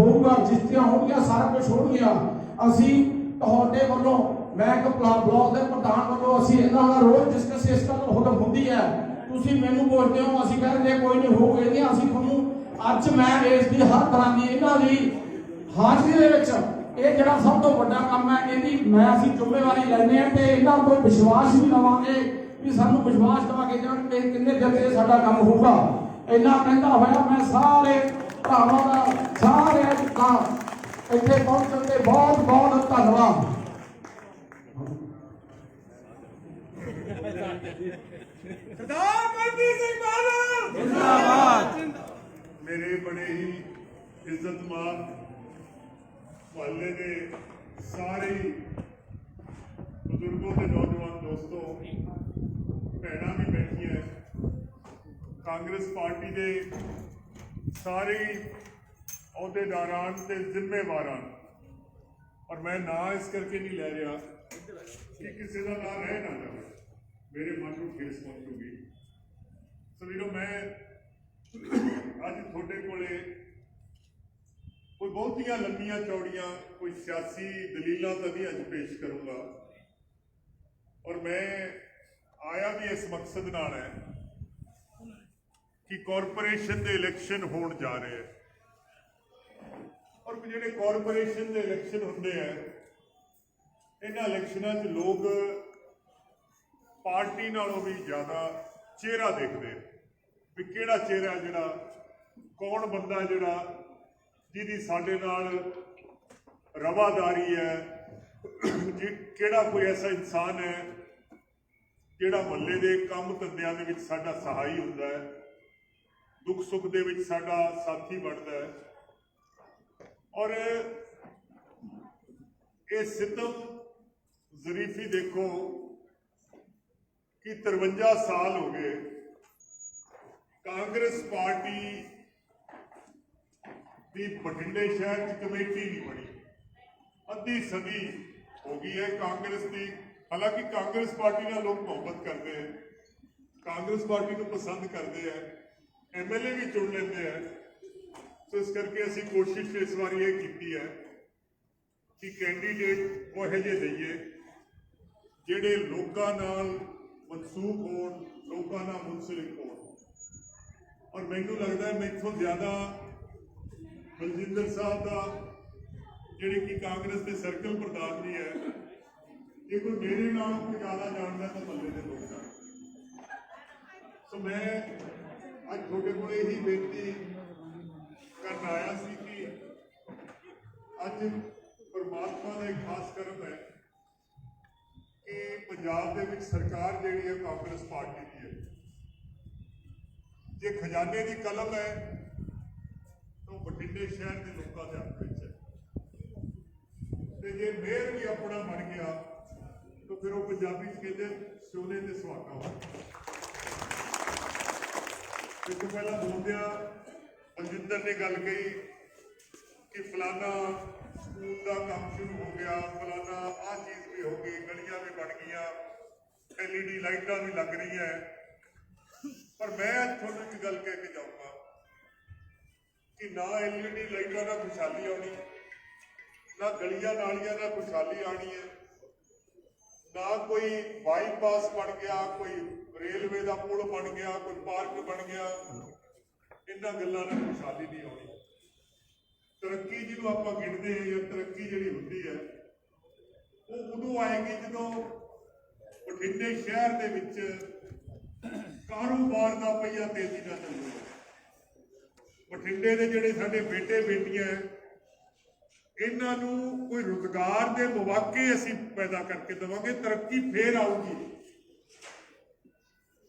ਹੋਊਗਾ ਰਜਿਸਟਰੀਆਂ ਹੋਣਗੀਆਂ, ਸਾਰਾ ਕੁਝ ਹੋਣਗੀਆਂ। ਅਸੀਂ ਤੁਹਾਡੇ ਵੱਲੋਂ, ਮੈਂ ਇੱਕ ਬਲਾਕ ਦੇ ਪ੍ਰਧਾਨ ਵੱਲੋਂ ਅਸੀਂ ਇਹਨਾਂ ਨਾਲ ਰੋਜ਼ ਡਿਸਕਸ ਇਸ ਗੱਲ ਹੁਕਮ ਹੁੰਦੀ ਹੈ। ਤੁਸੀਂ ਮੈਨੂੰ ਬੋਲਦੇ ਹੋ, ਅਸੀਂ ਕਹਿੰਦੇ ਕੋਈ ਨਹੀਂ ਹੋ ਗਏ ਅਸੀਂ ਤੁਹਾਨੂੰ ਅੱਜ ਮੈਂ ਇਸ ਦੀ ਹਰ ਤਰ੍ਹਾਂ ਦੀ ਇਹਨਾਂ ਦੀ ਹਾਜ਼ਰੀ ਦੇ ਵਿੱਚ ਇਹ ਜਿਹੜਾ ਸਭ ਤੋਂ ਵੱਡਾ ਕੰਮ ਹੈ, ਇਹਦੀ ਮੈਂ ਅਸੀਂ ਜ਼ਿੰਮੇਵਾਰੀ ਲੈਂਦੇ ਹਾਂ ਤੇ ਇਹਨਾਂ ਤੋਂ ਵਿਸ਼ਵਾਸ ਵੀ ਲਵਾਂਗੇ ਵੀ ਸਾਨੂੰ ਵਿਸ਼ਵਾਸ ਦਵਾ ਕੇ ਜਾਣ ਕਿ ਕਿੰਨੇ ਦਿਨ ਤੇ ਸਾਡਾ ਕੰਮ ਹੋਊਗਾ। ਇੰਨਾ ਕਹਿੰਦਾ ਹੋਇਆ, ਮੈਂ ਸਾਰੇ ਭਰਾਵਾਂ ਦਾ ਸਾਰੇ ਦਾ ਇੱਥੇ ਪਹੁੰਚਣ ਤੇ ਬਹੁਤ ਬਹੁਤ ਧੰਨਵਾਦ। ਸਰਦਾਰ ਮਨਜੀਤ ਸਿੰਘ ਬਾਦਲ। ਮੇਰੇ ਬੜੇ ਹੀ ਇੱਜ਼ਤਮਾਨ ਮੁਹੱਲੇ ਦੇ ਸਾਰੇ ਬਜ਼ੁਰਗੋ ਤੇ ਨੌਜਵਾਨ ਦੋਸਤੋ ਭੈਣਾਂ ਵੀ ਬੈਠੀਆਂ। ਹੈ। ਕਾਂਗਰਸ ਪਾਰਟੀ ਦੇ ਸਾਰੇ ਹੀ ਅਹੁਦੇਦਾਰਾਂ ਤੇ ਜ਼ਿੰਮੇਵਾਰਾਂ ਔਰ ਮੈਂ ਨਾਂ ਇਸ ਕਰਕੇ ਨਹੀਂ ਲੈ ਰਿਹਾ ਕਿ ਕਿਸੇ ਦਾ ਨਾਂ ਰਹਿ ਨਾ ਜਾਵੇ। ਮੇਰੇ ਮਨ ਨੂੰ ਠੇਸ ਪਹੁੰਚੂਗੀ। ਸੋ ਵੀਰੋ, ਮੈਂ ਅੱਜ ਤੁਹਾਡੇ ਕੋਲੇ ਕੋਈ ਬਹੁਤੀਆਂ ਲੰਮੀਆਂ ਚੌੜੀਆਂ, ਕੋਈ ਸਿਆਸੀ ਦਲੀਲਾਂ ਤਾਂ ਨਹੀਂ ਅੱਜ ਪੇਸ਼ ਕਰੂੰਗਾ। ਔਰ ਮੈਂ ਆਇਆ ਵੀ ਇਸ ਮਕਸਦ ਨਾਲ ਹੈ। ਕਿ ਕਾਰਪੋਰੇਸ਼ਨ ਦੇ ਇਲੈਕਸ਼ਨ ਹੋਣ ਜਾ ਰਹੇ ਹੈ। ਔਰ ਜਿਹੜੇ ਕਾਰਪੋਰੇਸ਼ਨ ਦੇ ਇਲੈਕਸ਼ਨ ਹੁੰਦੇ ਆ ਇਹਨਾਂ ਇਲੈਕਸ਼ਨਾਂ 'ਚ ਲੋਕ ਪਾਰਟੀ ਨਾਲੋਂ ਵੀ ਜ਼ਿਆਦਾ ਚਿਹਰਾ ਦੇਖਦੇ ਆ ਵੀ ਕਿਹੜਾ ਚਿਹਰਾ ਜਿਹੜਾ, ਕੌਣ ਬੰਦਾ ਜਿਹੜਾ ਜਿਹਦੀ ਸਾਡੇ ਨਾਲ ਰਵਾਦਾਰੀ ਹੈ, ਜੀ ਕਿਹੜਾ ਕੋਈ ਐਸਾ ਇਨਸਾਨ ਹੈ ਜਿਹੜਾ ਮਹੱਲੇ ਦੇ ਕੰਮ ਧੰਦਿਆਂ ਦੇ ਵਿੱਚ ਸਾਡਾ ਸਹਾਈ ਹੁੰਦਾ ਹੈ। ਦੁੱਖ ਸੁੱਖ ਦੇ ਵਿੱਚ ਸਾਡਾ ਸਾਥੀ ਬਣਦਾ ਹੈ। ਔਰ ਇਹ ਸਿੱਧਮ ਜ਼ਰੀਫੀ ਦੇਖੋ ਕਿ 53 ਸਾਲ ਹੋ ਗਏ। ਕਾਂਗਰਸ ਪਾਰਟੀ ਦੀ ਬਠਿੰਡੇ ਸ਼ਹਿਰ ਦੀ ਕਮੇਟੀ ਨਹੀਂ ਬਣੀ। ਅੱਧੀ ਸਦੀ ਹੋ ਗਈ ਹੈ ਕਾਂਗਰਸ ਦੀ। ਹਾਲਾਂਕਿ ਕਾਂਗਰਸ ਪਾਰਟੀ ਨਾਲ ਲੋਕ ਮੁਹੱਬਤ ਕਰਦੇ ਹੈ। ਕਾਂਗਰਸ ਪਾਰਟੀ ਨੂੰ ਪਸੰਦ ਕਰਦੇ ਹੈ। ਐਮਐਲਏ ਵੀ ਚੁਣ ਲੈਂਦੇ ਹੈ ਸੋ ਇਸ ਕਰਕੇ ਅਸੀਂ ਕੋਸ਼ਿਸ਼ ਇਸ ਵਾਰੀ ਇਹ ਕੀਤੀ ਹੈ ਕਿ ਕੈਂਡੀਡੇਟ ਉਹ ਇਹੋ ਜਿਹੇ ਦਈਏ ਜਿਹੜੇ ਲੋਕਾਂ ਨਾਲ ਮਨਸੂਖ ਹੋਣ ਲੋਕਾਂ ਨਾਲ ਮੁਨਸਲਿਕ ਹੋਣ ਔਰ ਮੈਨੂੰ ਲੱਗਦਾ ਹੈ ਮੈਥੋਂ ਜ਼ਿਆਦਾ ਬਲਜਿੰਦਰ ਸਾਹਿਬ ਦਾ ਜਿਹੜੇ ਕਿ ਕਾਂਗਰਸ ਦੇ ਸਰਕਲ ਪ੍ਰਧਾਨ ਵੀ ਹੈ ਜੇ ਕੋਈ ਮੇਰੇ ਨਾਲੋਂ ਕੋਈ ਜ਼ਿਆਦਾ ਜਾਣਦਾ ਤਾਂ ਮੱਲੇ ਦੇ ਲੋਕ ਜਾਣਦੇ ਸੋ ਮੈਂ ਅੱਜ ਤੁਹਾਡੇ ਕੋਲ ਇਹੀ ਬੇਨਤੀ ਕਰਨ ਆਇਆ ਸੀ ਕਿ ਅੱਜ ਪਰਮਾਤਮਾ ਦਾ ਇੱਕ ਖਾਸ ਕਰਮ ਹੈ ਕਿ ਪੰਜਾਬ ਦੇ ਵਿੱਚ ਸਰਕਾਰ ਜਿਹੜੀ ਹੈ ਕਾਂਗਰਸ ਪਾਰਟੀ ਦੀ ਹੈ। ਜੇ ਖਜ਼ਾਨੇ ਦੀ ਕਲਮ ਹੈ, ਤਾਂ ਉਹ ਬਠਿੰਡੇ ਸ਼ਹਿਰ ਦੇ ਲੋਕਾਂ ਦੇ ਹੱਥ ਵਿੱਚ ਹੈ। ਤੇ ਜੇ ਮੇਅਰ ਵੀ ਆਪਣਾ ਬਣ ਗਿਆ, ਤਾਂ ਫਿਰ ਉਹ ਪੰਜਾਬੀ ਚ ਕਹਿੰਦੇ ਸੋਨੇ ਤੇ ਸੁਹਾਗਾ ਹੋਇਆ ਇਸ ਤੋਂ ਪਹਿਲਾਂ ਬੋਲਦਿਆਂ ਬਲਜਿੰਦਰ ਨੇ ਗੱਲ ਕਹੀ ਕਿ ਫਲਾਨਾ ਸਕੂਲ ਦਾ ਕੰਮ ਸ਼ੁਰੂ ਹੋ ਗਿਆ, ਫਲਾਨਾ ਆਹ ਚੀਜ਼ ਵੀ ਹੋ ਗਈ, ਗਲੀਆਂ ਵੀ ਬਣ ਗਈਆਂ ਐਲਈਡੀ ਲਾਈਟਾਂ ਵੀ ਲੱਗ ਰਹੀਆਂ ਪਰ ਮੈਂ ਤੁਹਾਨੂੰ ਇੱਕ ਗੱਲ ਕਹਿ ਕੇ ਜਾਊਂਗਾ ਕਿ ਨਾ ਐਲਈਡੀ ਲਾਈਟਾਂ ਨਾਲ ਖੁਸ਼ਹਾਲੀ ਆਉਣੀ, ਨਾ ਗਲੀਆਂ ਨਾਲੀਆਂ ਨਾਲ ਖੁਸ਼ਹਾਲੀ ਆਣੀ ਹੈ ਨਾ ਕੋਈ ਬਾਈਪਾਸ ਬਣ ਗਿਆ, ਕੋਈ ਰੇਲਵੇ ਦਾ ਪੁਲ ਬਣ ਗਿਆ, ਕੋਈ ਪਾਰਕ ਬਣ ਗਿਆ। ਇਹਨਾਂ ਗੱਲਾਂ ਨਾਲ ਖੁਸ਼ਹਾਲੀ ਨਹੀਂ ਆਉਣੀ। ਤਰੱਕੀ ਜਿਹਨੂੰ ਆਪਾਂ ਗਿਣਦੇ ਹਾਂ ਜਾਂ ਤਰੱਕੀ ਜਿਹੜੀ ਹੁੰਦੀ ਹੈ, ਉਹ ਉਦੋਂ ਆਏਗੀ ਜਦੋਂ ਬਠਿੰਡੇ ਸ਼ਹਿਰ ਦੇ ਵਿੱਚ ਕਾਰੋਬਾਰ ਦਾ ਪਈਆ ਤੇਜ਼ੀ ਨਾਲ ਚੱਲੇਗਾ ਬਠਿੰਡੇ ਦੇ ਜਿਹੜੇ ਸਾਡੇ ਬੇਟੇ ਬੇਟੀਆਂ ਇਹਨਾਂ ਨੂੰ ਕੋਈ ਰੁਜ਼ਗਾਰ ਦੇ ਮੌਕੇ ਅਸੀਂ ਪੈਦਾ ਕਰਕੇ ਦੇਵਾਂਗੇ, ਤਰੱਕੀ ਫੇਰ ਆਊਗੀ।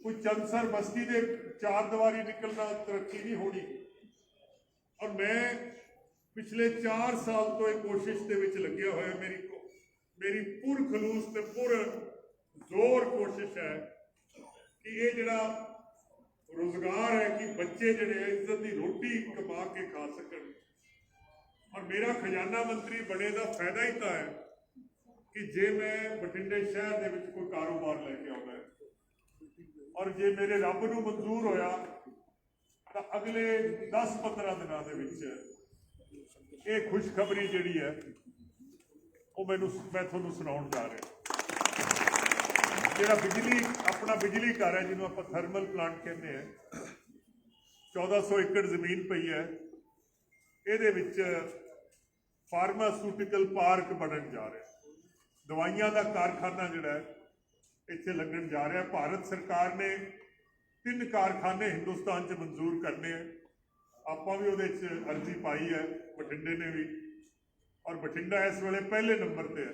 ਕੋਈ ਚੰਸਰ ਬਸਤੀ ਦੇ ਚਾਰ ਦੀਵਾਰੀ ਨਿਕਲਣਾ ਤਰੱਕੀ ਨਹੀਂ ਹੋਣੀ। ਔਰ ਮੈਂ ਪਿਛਲੇ 4 ਸਾਲ ਤੋਂ ਇਹ ਕੋਸ਼ਿਸ਼ ਦੇ ਵਿੱਚ ਲੱਗਿਆ ਹੋਇਆ ਮੇਰੀ ਮੇਰੀ ਪੂਰ ਖਲੂਸ ਤੇ ਪੂਰ ਜ਼ੋਰ ਕੋਸ਼ਿਸ਼ ਹੈ ਕਿ ਇਹ ਜਿਹੜਾ ਰੋਜ਼ਗਾਰ ਹੈ ਕਿ ਬੱਚੇ ਜਿਹੜੇ ਆ ਇੱਜ਼ਤ ਦੀ ਰੋਟੀ ਕਮਾ ਕੇ ਖਾ ਸਕਣ। ਔਰ ਮੇਰਾ ਖਜ਼ਾਨਾ ਮੰਤਰੀ ਬਣੇ ਦਾ ਫਾਇਦਾ ਹੀ ਤਾਂ ਹੈ ਕਿ ਜੇ ਮੈਂ ਬਠਿੰਡੇ ਸ਼ਹਿਰ ਦੇ ਵਿੱਚ ਕੋਈ ਕਾਰੋਬਾਰ ਲੈ ਕੇ ਆਉਣਾ ਹੈ ਔਰ ਜੇ ਮੇਰੇ ਰੱਬ ਨੂੰ ਮਨਜ਼ੂਰ ਹੋਇਆ, ਤਾਂ ਅਗਲੇ 10-15 ਦਿਨਾਂ ਦੇ ਵਿੱਚ ਇਹ ਖੁਸ਼ਖਬਰੀ ਜਿਹੜੀ ਹੈ, ਉਹ ਮੈਨੂੰ ਮੈਂ ਤੁਹਾਨੂੰ ਸੁਣਾਉਣ ਜਾ ਰਿਹਾ। ਜਿਹੜਾ ਬਿਜਲੀ, ਆਪਣਾ ਬਿਜਲੀ ਘਰ ਹੈ, ਜਿਹਨੂੰ ਆਪਾਂ ਥਰਮਲ ਪਲਾਂਟ ਕਹਿੰਦੇ ਆ 1400 ਏਕੜ ਜ਼ਮੀਨ ਪਈ ਹੈ। ਇਹਦੇ ਵਿੱਚ ਫਾਰਮਾਸਿਊਟੀਕਲ ਪਾਰਕ ਬਣਨ ਜਾ ਰਿਹਾ। ਦਵਾਈਆਂ ਦਾ ਕਾਰਖਾਨਾ ਜਿਹੜਾ ਹੈ ਇੱਥੇ ਲੱਗਣ ਜਾ ਰਿਹਾ। ਭਾਰਤ ਸਰਕਾਰ ਨੇ ਤਿੰਨ ਕਾਰਖਾਨੇ ਹਿੰਦੁਸਤਾਨ 'ਚ ਮਨਜ਼ੂਰ ਕਰਨੇ ਆ। ਆਪਾਂ ਵੀ ਉਹਦੇ 'ਚ ਅਰਜ਼ੀ ਪਾਈ ਹੈ, ਬਠਿੰਡੇ ਨੇ ਵੀ। ਔਰ ਬਠਿੰਡਾ ਇਸ ਵੇਲੇ ਪਹਿਲੇ ਨੰਬਰ ਤੇ ਹੈ।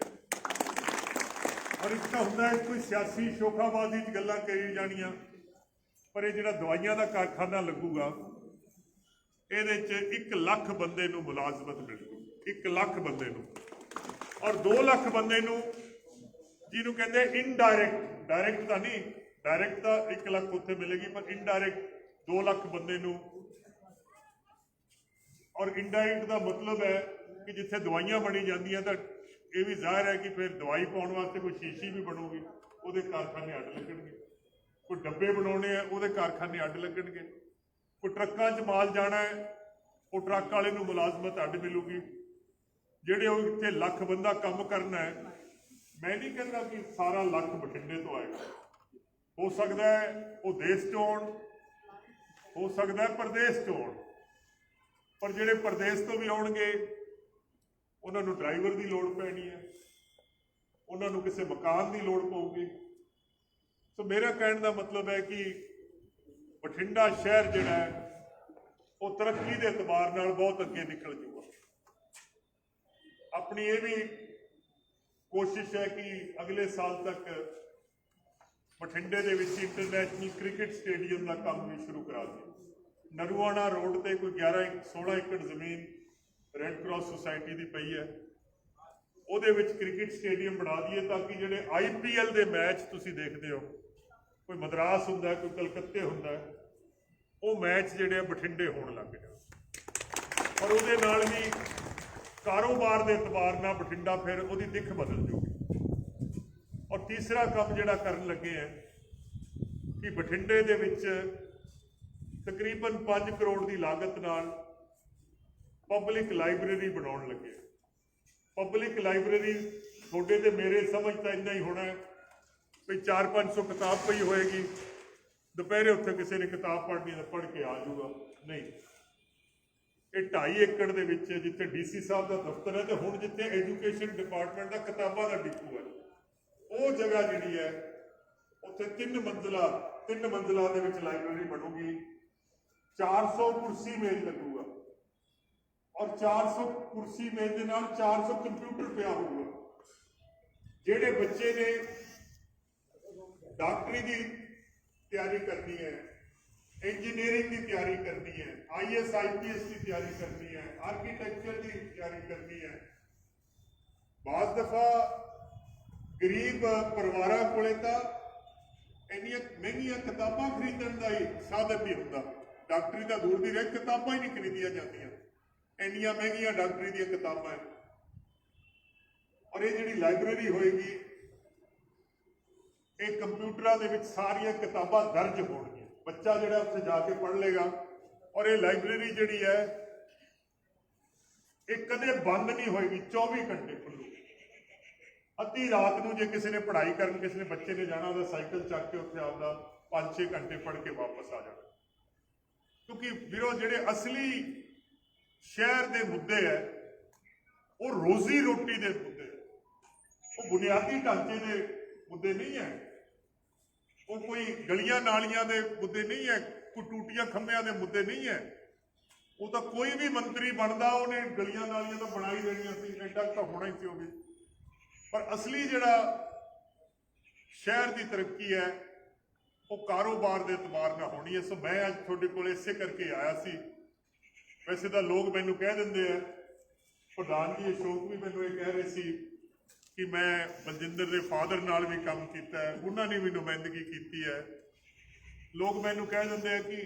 ਔਰ ਇੱਕ ਤਾਂ ਹੁੰਦਾ ਹੈ ਕੋਈ ਸਿਆਸੀ ਸ਼ੋਖਾਬਾਜ਼ੀ 'ਚ ਗੱਲਾਂ ਕਰੀ ਜਾਣੀਆਂ, ਪਰ ਇਹ ਜਿਹੜਾ ਦਵਾਈਆਂ ਦਾ ਕਾਰਖਾਨਾ ਲੱਗੂਗਾ, ਇਹਦੇ 'ਚ 1 ਲੱਖ ਬੰਦੇ ਨੂੰ ਮੁਲਾਜ਼ਮਤ ਮਿਲੂ। 1 ਲੱਖ ਬੰਦੇ ਨੂੰ। ਔਰ 2 ਲੱਖ ਬੰਦੇ ਨੂੰ ਜਿਹਨੂੰ ਕਹਿੰਦੇ ਇਨਡਾਇਰੈਕਟ ਡਾਇਰੈਕਟ ਤਾਂ ਨਹੀਂ ਡਾਇਰੈਕਟ ਤਾਂ 1 ਲੱਖ ਉੱਥੇ ਮਿਲੇਗੀ, ਪਰ ਇਨਡਾਇਰੈਕਟ 2 ਲੱਖ ਬੰਦੇ ਨੂੰ। ਔਰ ਇਨਡਾਇਰੈਕਟ ਦਾ ਮਤਲਬ ਹੈ ਕਿ ਜਿੱਥੇ ਦਵਾਈਆਂ ਬਣੀ ਜਾਂਦੀਆਂ, ਤਾਂ ਇਹ ਵੀ ਜ਼ਾਹਿਰ ਹੈ ਕਿ ਫਿਰ ਦਵਾਈ ਪਾਉਣ ਵਾਸਤੇ ਕੋਈ ਸ਼ੀਸ਼ੀ ਵੀ ਬਣੂਗੀ, ਉਹਦੇ ਕਾਰਖਾਨੇ ਅੱਡ ਲੱਗਣਗੇ। ਕੋਈ ਡੱਬੇ ਬਣਾਉਣੇ ਆ, ਉਹਦੇ ਕਾਰਖਾਨੇ ਅੱਡ ਲੱਗਣਗੇ। ਕੋਈ ਟਰੱਕਾਂ 'ਚ ਮਾਲ ਜਾਣਾ ਹੈ, ਉਹ ਟਰੱਕ ਵਾਲੇ ਨੂੰ ਮੁਲਾਜ਼ਮਤ ਅੱਡ ਮਿਲੂਗੀ। ਜਿਹੜੇ ਉਹ ਇੱਥੇ ਲੱਖ ਬੰਦਾ ਕੰਮ ਕਰਨਾ ਹੈ ਮੈਂ ਨਹੀਂ ਕਹਿੰਦਾ ਕਿ ਸਾਰਾ ਲੱਖ ਬਠਿੰਡੇ ਤੋਂ ਆਏਗਾ। ਹੋ ਸਕਦਾ ਹੈ ਉਹ ਦੇਸ਼ ਚੋਂ ਆਉਣ ਹੋ ਸਕਦਾ ਹੈ ਪ੍ਰਦੇਸ਼ ਚੋਂ ਆਉਣ ਪਰ ਜਿਹੜੇ ਪ੍ਰਦੇਸ਼ ਤੋਂ ਵੀ ਆਉਣਗੇ, ਉਹਨਾਂ ਨੂੰ ਡਰਾਈਵਰ ਦੀ ਲੋੜ ਪੈਣੀ ਹੈ। ਉਹਨਾਂ ਨੂੰ ਕਿਸੇ ਮਕਾਨ ਦੀ ਲੋੜ ਪਊਗੀ। ਸੋ ਮੇਰਾ ਕਹਿਣ ਦਾ ਮਤਲਬ ਹੈ ਕਿ ਬਠਿੰਡਾ ਸ਼ਹਿਰ ਜਿਹੜਾ ਹੈ, ਉਹ ਤਰੱਕੀ ਦੇ ਇਤਬਾਰ ਨਾਲ ਬਹੁਤ ਅੱਗੇ ਨਿਕਲ ਜੂਗਾ। ਆਪਣੀ ਇਹ ਵੀ ਕੋਸ਼ਿਸ਼ ਹੈ ਕਿ ਅਗਲੇ ਸਾਲ ਤੱਕ ਬਠਿੰਡੇ ਦੇ ਵਿੱਚ ਇੰਟਰਨੈਸ਼ਨਲ ਕ੍ਰਿਕਟ ਸਟੇਡੀਅਮ ਦਾ ਕੰਮ ਵੀ ਸ਼ੁਰੂ ਕਰਾ ਦਈਏ ਨਰੂਆਣਾ ਰੋਡ ਤੇ ਕੋਈ 11 ਇੱਕ 16 ਏਕੜ ਜ਼ਮੀਨ ਰੈੱਡ ਕਰਾਸ ਸੁਸਾਇਟੀ ਦੀ ਪਈ ਹੈ। ਉਹਦੇ ਵਿੱਚ ਕ੍ਰਿਕਟ ਸਟੇਡੀਅਮ ਬਣਾ ਦਈਏ ਤਾਂ ਕਿ ਜਿਹੜੇ ਆਈਪੀਐਲ ਦੇ ਮੈਚ ਤੁਸੀਂ ਦੇਖਦੇ ਹੋ, ਕੋਈ ਮਦਰਾਸ ਹੁੰਦਾ, ਕੋਈ ਕਲਕੱਤੇ ਹੁੰਦਾ, ਉਹ ਮੈਚ ਜਿਹੜੇ ਆ ਬਠਿੰਡੇ ਹੋਣ ਲੱਗ ਜਾਣ। ਔਰ ਉਹਦੇ ਨਾਲ ਵੀ ਕਾਰੋਬਾਰ ਦੇ ਇਤਬਾਰ ਨਾਲ ਬਠਿੰਡਾ ਫਿਰ ਉਹਦੀ ਦਿੱਖ ਬਦਲ ਜੂਗੀ। ਔਰ ਤੀਸਰਾ ਕੰਮ ਜਿਹੜਾ ਕਰਨ ਲੱਗੇ ਹੈ ਕਿ ਬਠਿੰਡੇ ਦੇ ਵਿੱਚ ਤਕਰੀਬਨ 5 ਕਰੋੜ ਦੀ ਲਾਗਤ ਨਾਲ ਪਬਲਿਕ ਲਾਇਬ੍ਰੇਰੀ ਬਣਾਉਣ ਲੱਗੇ ਪਬਲਿਕ ਲਾਇਬ੍ਰੇਰੀ ਤੁਹਾਡੇ ਤੇ ਮੇਰੇ ਸਮਝ ਤਾਂ ਇੰਨਾ ਹੀ ਹੋਣਾ ਹੈ ਵੀ 4-500 ਕਿਤਾਬ ਪਈ ਹੋਏਗੀ। ਦੁਪਹਿਰੇ ਉੱਥੇ ਕਿਸੇ ਨੇ ਕਿਤਾਬ ਪੜ੍ਹਨੀ ਹੈ ਪੜ੍ਹ ਕੇ ਆ ਜਾਊਗਾ ਨਹੀਂ। ਇਹ 2.5 ਏਕੜ ਦੇ ਵਿੱਚ ਜਿੱਥੇ ਡੀਸੀ ਸਾਹਿਬ ਦਾ ਦਫ਼ਤਰ ਹੈ ਤੇ ਹੁਣ ਜਿੱਥੇ ਐਜੂਕੇਸ਼ਨ ਡਿਪਾਰਟਮੈਂਟ ਦਾ ਕਿਤਾਬਾਂ ਦਾ ਡਿਪੂ ਹੈ। ਉਹ ਜਗ੍ਹਾ ਜਿਹੜੀ ਹੈ, ਉੱਥੇ ਤਿੰਨ ਮੰਜ਼ਲਾ ਤਿੰਨ ਮੰਜ਼ਲਾ ਦੇ ਵਿੱਚ ਲਾਇਬ੍ਰੇਰੀ ਬਣੂਗੀ। 400 ਕੁਰਸੀ ਮੇਜ਼ ਲੱਗੂਗਾ। ਔਰ 400 ਕੁਰਸੀ ਮੇਜ਼ ਦੇ ਨਾਲ 400 ਕੰਪਿਊਟਰ ਪਿਆ ਹੋਊਗਾ। ਜਿਹੜੇ ਬੱਚੇ ਨੇ ਡਾਕਟਰੀ ਦੀ ਤਿਆਰੀ ਕਰਨੀ ਹੈ ਇੰਜੀਨੀਅਰਿੰਗ ਦੀ ਤਿਆਰੀ ਕਰਨੀ ਹੈ ਆਈਐਸ ਆਈਪੀਐਸ ਦੀ ਤਿਆਰੀ ਕਰਨੀ ਹੈ ਆਰਕੀਟੈਕਚਰ ਦੀ ਤਿਆਰੀ ਕਰਨੀ ਹੈ। ਬਾਜ਼ ਦਫਾ ਗਰੀਬ ਪਰਿਵਾਰਾਂ ਕੋਲੇ ਤਾਂ ਇੰਨੀਆਂ ਮਹਿੰਗੀਆਂ ਕਿਤਾਬਾਂ ਖਰੀਦਣ ਦਾ ਹੀ ਸਾਧਨ ਨਹੀਂ ਹੁੰਦਾ। ਡਾਕਟਰੀ ਦਾ ਦੂਰ ਦੀ ਰਹਿ, ਕਿਤਾਬਾਂ ਹੀ ਨਹੀਂ ਖਰੀਦੀਆਂ ਜਾਂਦੀਆਂ। ਇੰਨੀਆਂ ਮਹਿੰਗੀਆਂ ਡਾਕਟਰੀ ਦੀਆਂ ਕਿਤਾਬਾਂ ਔਰ ਇਹ ਜਿਹੜੀ ਲਾਇਬ੍ਰੇਰੀ ਹੋਏਗੀ, ਇਹ ਕੰਪਿਊਟਰਾਂ ਦੇ ਵਿੱਚ ਸਾਰੀਆਂ ਕਿਤਾਬਾਂ ਦਰਜ ਹੋਣਗੀਆਂ। ਬੱਚਾ ਜਿਹੜਾ ਉੱਥੇ ਜਾ ਕੇ ਪੜ੍ਹ ਲੇਗਾ। ਔਰ ਇਹ ਲਾਇਬ੍ਰੇਰੀ ਜਿਹੜੀ ਹੈ, ਇਹ ਕਦੇ ਬੰਦ ਨਹੀਂ ਹੋਏਗੀ 24 ਘੰਟੇ ਖੁੱਲੂ। ਅੱਧੀ ਰਾਤ ਨੂੰ ਜੇ ਕਿਸੇ ਨੇ ਪੜ੍ਹਾਈ ਕਰਨ, ਕਿਸੇ ਨੇ ਬੱਚੇ ਨੇ ਜਾਣਾ, ਉਹਦਾ ਸਾਈਕਲ ਚੱਕ ਕੇ ਉੱਥੇ ਆਪਦਾ 5-6 ਘੰਟੇ ਪੜ੍ਹ ਕੇ ਵਾਪਸ ਆ ਜਾਣਾ। ਕਿਉਂਕਿ ਵੀਰੋ, ਜਿਹੜੇ ਅਸਲੀ ਸ਼ਹਿਰ ਦੇ ਮੁੱਦੇ ਹੈ, ਉਹ ਰੋਜ਼ੀ ਰੋਟੀ ਦੇ ਮੁੱਦੇ ਉਹ ਬੁਨਿਆਦੀ ਢਾਂਚੇ ਦੇ ਮੁੱਦੇ ਨਹੀਂ ਹੈ। ਉਹ ਕੋਈ ਗਲੀਆਂ ਨਾਲੀਆਂ ਦੇ ਮੁੱਦੇ ਨਹੀਂ ਹੈ, ਕੋਈ ਟੂਟੀਆਂ ਖੰਭਿਆਂ ਦੇ ਮੁੱਦੇ ਨਹੀਂ ਹੈ। ਉਹ ਤਾਂ ਕੋਈ ਵੀ ਮੰਤਰੀ ਬਣਦਾ, ਉਹਨੇ ਗਲੀਆਂ ਨਾਲੀਆਂ ਤਾਂ ਬਣਾ ਹੀ ਦੇਣੀਆਂ ਸੀ, ਐਡਾ ਕੁ ਤਾਂ ਹੋਣਾ ਹੀ ਸੀ ਉਹ ਵੀ। ਪਰ ਅਸਲੀ ਜਿਹੜਾ ਸ਼ਹਿਰ ਦੀ ਤਰੱਕੀ ਹੈ, ਉਹ ਕਾਰੋਬਾਰ ਦੇ ਇਤਬਾਰ ਨਾਲ ਹੋਣੀ ਹੈ। ਸੋ ਮੈਂ ਅੱਜ ਤੁਹਾਡੇ ਕੋਲ ਇਸੇ ਕਰਕੇ ਆਇਆ ਸੀ। ਵੈਸੇ ਤਾਂ ਲੋਕ ਮੈਨੂੰ ਕਹਿ ਦਿੰਦੇ ਆ, ਪ੍ਰਧਾਨ ਜੀ, ਅਸ਼ੋਕ ਵੀ ਮੈਨੂੰ ਇਹ ਕਹਿ ਰਹੇ ਸੀ ਕਿ ਮੈਂ ਬਲਜਿੰਦਰ ਦੇ ਫਾਦਰ ਨਾਲ ਵੀ ਕੰਮ ਕੀਤਾ ਹੈ, ਉਹਨਾਂ ਨੇ ਵੀ ਨੁਮਾਇੰਦਗੀ ਕੀਤੀ ਹੈ। ਲੋਕ ਮੈਨੂੰ ਕਹਿ ਦਿੰਦੇ ਆ ਕਿ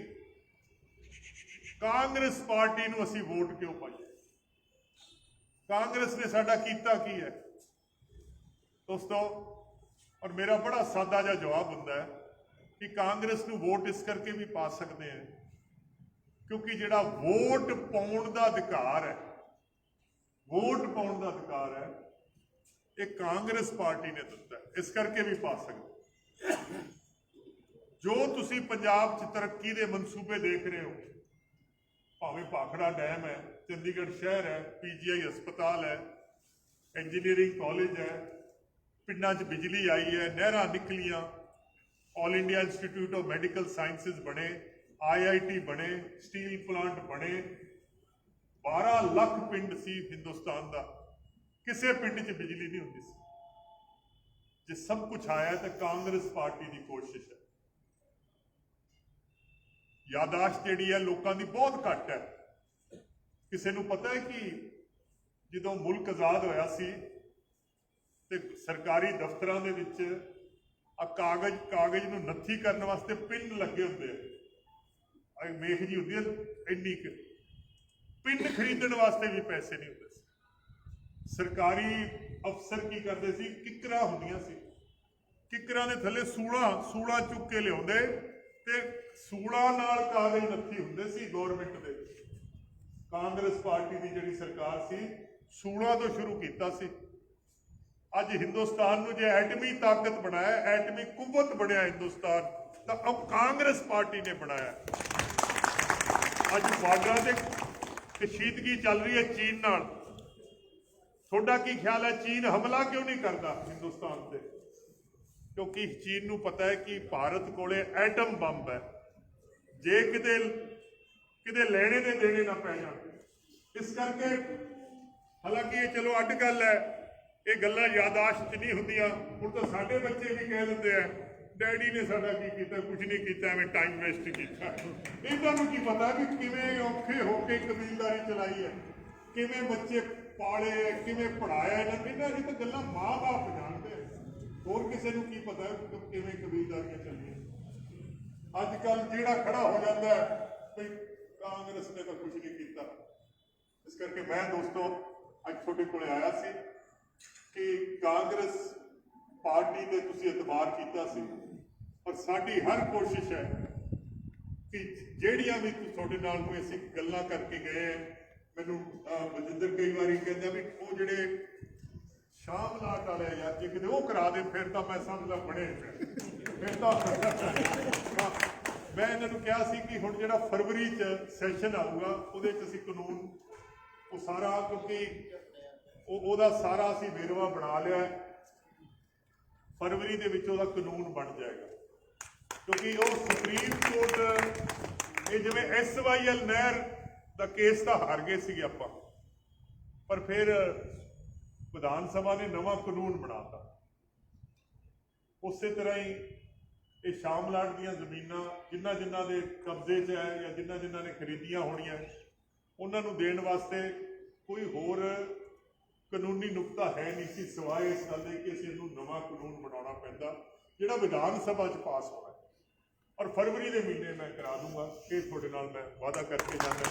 ਕਾਂਗਰਸ ਪਾਰਟੀ ਨੂੰ ਅਸੀਂ ਵੋਟ ਕਿਉਂ ਪਾਈਏ? ਕਾਂਗਰਸ ਨੇ ਸਾਡਾ ਕੀਤਾ ਕੀ ਹੈ? ਦੋਸਤੋ, ਔਰ ਮੇਰਾ ਬੜਾ ਸਾਦਾ ਜਿਹਾ ਜਵਾਬ ਹੁੰਦਾ ਹੈ ਕਿ ਕਾਂਗਰਸ ਨੂੰ ਵੋਟ ਇਸ ਕਰਕੇ ਵੀ ਪਾ ਸਕਦੇ ਆ ਕਿਉਂਕਿ ਜਿਹੜਾ ਵੋਟ ਪਾਉਣ ਦਾ ਅਧਿਕਾਰ ਹੈ, ਵੋਟ ਪਾਉਣ ਦਾ ਅਧਿਕਾਰ ਹੈ ਇਹ ਕਾਂਗਰਸ ਪਾਰਟੀ ਨੇ ਦਿੱਤਾ ਇਸ ਕਰਕੇ ਵੀ ਪਾ ਸਕਦੇ ਜੋ ਤੁਸੀਂ ਪੰਜਾਬ 'ਚ ਤਰੱਕੀ ਦੇ ਮਨਸੂਬੇ ਦੇਖ ਰਹੇ ਹੋ, ਭਾਵੇਂ ਭਾਖੜਾ ਡੈਮ ਹੈ, ਚੰਡੀਗੜ੍ਹ ਸ਼ਹਿਰ ਹੈ, ਪੀਜੀਆਈ ਹਸਪਤਾਲ ਹੈ ਇੰਜੀਨੀਅਰਿੰਗ ਕਾਲਜ ਹੈ, ਪਿੰਡਾਂ 'ਚ ਬਿਜਲੀ ਆਈ ਹੈ, ਨਹਿਰਾਂ ਨਿਕਲੀਆਂ all India institute of medical sciences ਬਣੇ ਆਈਆਈਟੀ ਬਣੇ ਸਟੀਲ ਪਲਾਂਟ ਬਣੇ 12 ਲੱਖ ਪਿੰਡ ਸੀ ਹਿੰਦੁਸਤਾਨ ਦਾ। ਕਿਸੇ ਪਿੰਡ 'ਚ ਬਿਜਲੀ ਨਹੀਂ ਹੁੰਦੀ ਸੀ। ਜੇ ਸਭ ਕੁਝ ਆਇਆ ਤਾਂ ਕਾਂਗਰਸ ਪਾਰਟੀ ਦੀ ਕੋਸ਼ਿਸ਼ ਹੈ। ਯਾਦਾਸ਼ਤ ਜਿਹੜੀ ਹੈ ਲੋਕਾਂ ਦੀ ਬਹੁਤ ਘੱਟ ਹੈ। ਕਿਸੇ ਨੂੰ ਪਤਾ ਹੈ ਕਿ ਜਦੋਂ ਮੁਲਕ ਆਜ਼ਾਦ ਹੋਇਆ ਸੀ ਤੇ ਸਰਕਾਰੀ ਦਫ਼ਤਰਾਂ ਦੇ ਵਿੱਚ ਆ ਕਾਗਜ਼ ਕਾਗਜ਼ ਨੂੰ ਨੱਥੀ ਕਰਨ ਵਾਸਤੇ ਪਿੰਨ ਲੱਗੇ ਹੁੰਦੇ ਆ। ਆ ਮੇਖ ਜੀ ਹੁੰਦੀ ਹੈ ਇੰਨੀ ਕੁ। ਪਿੰਨ ਖਰੀਦਣ ਵਾਸਤੇ ਵੀ ਪੈਸੇ ਨਹੀਂ ਹੁੰਦੇ। ਸਰਕਾਰੀ ਅਫਸਰ ਕੀ ਕਰਦੇ ਸੀ? ਕਿਕਰਾਂ ਹੁੰਦੀਆਂ ਸੀ। ਕਿਕਰਾਂ ਦੇ ਥੱਲੇ ਸੂਲਾਂ ਸੂਲਾਂ ਚੁੱਕ ਕੇ ਲਿਆਉਂਦੇ ਤੇ ਸੂਲਾਂ ਨਾਲ ਕਾਗਜ਼ ਨੱਥੀ ਹੁੰਦੇ ਸੀ ਗਵਰਨਮੈਂਟ ਦੇ। ਕਾਂਗਰਸ ਪਾਰਟੀ ਦੀ ਜਿਹੜੀ ਸਰਕਾਰ ਸੀ, ਸੂਲਾਂ ਤੋਂ ਸ਼ੁਰੂ ਕੀਤਾ ਸੀ। ਅੱਜ ਹਿੰਦੁਸਤਾਨ ਨੂੰ ਜੇ ਐਟਮੀ ਤਾਕਤ ਬਣਾਇਆ, ਐਟਮੀ ਕੁਵਤ ਬਣਿਆ ਹਿੰਦੁਸਤਾਨ, ਤਾਂ ਉਹ ਕਾਂਗਰਸ ਪਾਰਟੀ ਨੇ ਬਣਾਇਆ। ਅੱਜ ਬਾਰਡਰਾਂ ਤੇ ਕਸ਼ੀਦਗੀ ਚੱਲ ਰਹੀ ਹੈ ਚੀਨ ਨਾਲ। ਤੁਹਾਡਾ ਕੀ ਖਿਆਲ ਹੈ? ਚੀਨ ਹਮਲਾ ਕਿਉਂ ਨਹੀਂ ਕਰਦਾ ਹਿੰਦੁਸਤਾਨ ਤੇ? ਕਿਉਂਕਿ ਚੀਨ ਨੂੰ ਪਤਾ ਹੈ ਕਿ ਭਾਰਤ ਕੋਲੇ ਐਟਮ ਬੰਬ ਹੈ। ਜੇ ਕਿਤੇ ਕਿਤੇ ਲੈਣੇ ਦੇ ਦੇਣੇ ਨਾ ਪੈ ਜਾਣ ਇਸ ਕਰਕੇ ਹਾਲਾਂਕਿ ਇਹ ਚਲੋ ਅੱਡ ਗੱਲ ਹੈ, ਇਹ ਗੱਲਾਂ ਯਾਦਾਸ਼ਤ 'ਚ ਨਹੀਂ ਹੁੰਦੀਆਂ। ਹੁਣ ਤਾਂ ਸਾਡੇ ਬੱਚੇ ਵੀ ਕਹਿ ਦਿੰਦੇ ਆ, ਡੈਡੀ ਨੇ ਸਾਡਾ ਕੀ ਕੀਤਾ? ਕੁਝ ਨਹੀਂ ਕੀਤਾ, ਐਵੇਂ ਟਾਈਮ ਵੇਸਟ ਕੀਤਾ। ਇਹਨਾਂ ਨੂੰ ਕੀ ਪਤਾ ਕਿ ਕਿਵੇਂ ਔਖੇ ਹੋ ਕੇ ਕਬੀਲਦਾਰੀ ਚਲਾਈ ਹੈ? ਕਿਵੇਂ ਬੱਚੇ ਪਾਲੇ ਕਿਵੇਂ ਪੜਾਇਆ ਇਹਨਾਂ ਨੂੰ। ਇਹਨਾਂ ਤਾਂ ਗੱਲਾਂ ਮਾਂ-ਬਾਪ ਜਾਣਦੇ ਆ। ਹੋਰ ਕਿਸੇ ਨੂੰ ਕੀ ਪਤਾ ਕਿ ਕਿਵੇਂ ਕਬੀਲਦਾਰੀਆਂ ਚੱਲੀਆਂ ਅੱਜ ਕੱਲ ਜਿਹੜਾ ਖੜਾ ਹੋ ਜਾਂਦਾ ਵੀ ਕਾਂਗਰਸ ਨੇ ਤਾਂ ਕੁਝ ਨਹੀਂ ਕੀਤਾ। ਇਸ ਕਰਕੇ ਮੈਂ ਦੋਸਤੋ ਅੱਜ ਤੁਹਾਡੇ ਕੋਲੇ ਆਇਆ ਸੀ ਕਿ ਕਾਂਗਰਸ ਪਾਰਟੀ ਤੇ ਤੁਸੀਂ ਇਤਬਾਰ ਕੀਤਾ ਸੀ। ਪਰ ਸਾਡੀ ਹਰ ਕੋਸ਼ਿਸ਼ ਹੈ ਕਿ ਜਿਹੜੀਆਂ ਵੀ ਤੁਹਾਡੇ ਨਾਲ ਕੋਈ ਅਸੀਂ ਗੱਲਾਂ ਕਰਕੇ ਗਏ ਹੈ, ਮੈਨੂੰ ਅਹ, ਕਈ ਵਾਰੀ ਕਹਿੰਦਾ ਵੀ ਉਹ ਜਿਹੜੇ ਸ਼ਾਮ ਲਾਟ ਵਾਲੇ ਯਾਰ ਜੇ ਕਿਤੇ ਉਹ ਕਰਾ ਦੇ ਫਿਰ ਤਾਂ ਮੈਂ ਸਮਝਦਾ ਬਣੇ ਫਿਰ ਤਾਂ ਮੈਂ ਇਹਨਾਂ ਨੂੰ ਕਿਹਾ ਸੀ ਕਿ ਹੁਣ ਜਿਹੜਾ ਫਰਵਰੀ ਚ ਸੈਸ਼ਨ ਆਊਗਾ ਉਹਦੇ ਚ ਅਸੀਂ ਕਾਨੂੰਨ ਉਹ ਸਾਰਾ ਕਿਉਂਕਿ ਉਹ ਉਹਦਾ ਸਾਰਾ ਅਸੀਂ ਵੇਰਵਾ ਬਣਾ ਲਿਆ ਫਰਵਰੀ ਦੇ ਵਿੱਚ ਉਹਦਾ ਕਾਨੂੰਨ ਬਣ ਜਾਏਗਾ। ਕਿਉਂਕਿ ਉਹ ਸੁਪਰੀਮ ਕੋਰਟ ਇਹ ਜਿਵੇਂ ਐਸਵਾਈਐਲ ਨਹਿਰ ਦਾ ਕੇਸ ਤਾਂ ਹਾਰ ਗਏ ਸੀਗੇ ਆਪਾਂ। ਪਰ ਫਿਰ ਵਿਧਾਨ ਸਭਾ ਨੇ ਨਵਾਂ ਕਾਨੂੰਨ ਬਣਾਤਾ। ਉਸੇ ਤਰ੍ਹਾਂ ਹੀ ਇਹ ਸ਼ਾਮਲਾਟ ਦੀਆਂ ਜ਼ਮੀਨਾਂ ਜਿਨ੍ਹਾਂ ਜਿਨ੍ਹਾਂ ਦੇ ਕਬਜ਼ੇ 'ਚ ਹੈ ਜਾਂ ਜਿਨ੍ਹਾਂ ਜਿਨ੍ਹਾਂ ਨੇ ਖਰੀਦੀਆਂ ਹੋਣੀਆਂ, ਉਹਨਾਂ ਨੂੰ ਦੇਣ ਵਾਸਤੇ ਕੋਈ ਹੋਰ ਕਾਨੂੰਨੀ ਨੁਕਤਾ ਹੈ ਨਹੀਂ ਸੀ, ਸਿਵਾਏ ਇਸ ਗੱਲ ਦੇ ਕਿ ਅਸੀਂ ਇਹਨੂੰ ਨਵਾਂ ਕਾਨੂੰਨ ਬਣਾਉਣਾ ਪੈਂਦਾ, ਜਿਹੜਾ ਵਿਧਾਨ ਸਭਾ 'ਚ ਪਾਸ ਹੋਣਾ ਔਰ ਫਰਵਰੀ ਦੇ ਮਹੀਨੇ ਮੈਂ ਕਰਾ ਦੂੰਗਾ, ਇਹ ਤੁਹਾਡੇ ਨਾਲ ਮੈਂ ਵਾਅਦਾ ਕਰਕੇ ਜਾਂਦਾ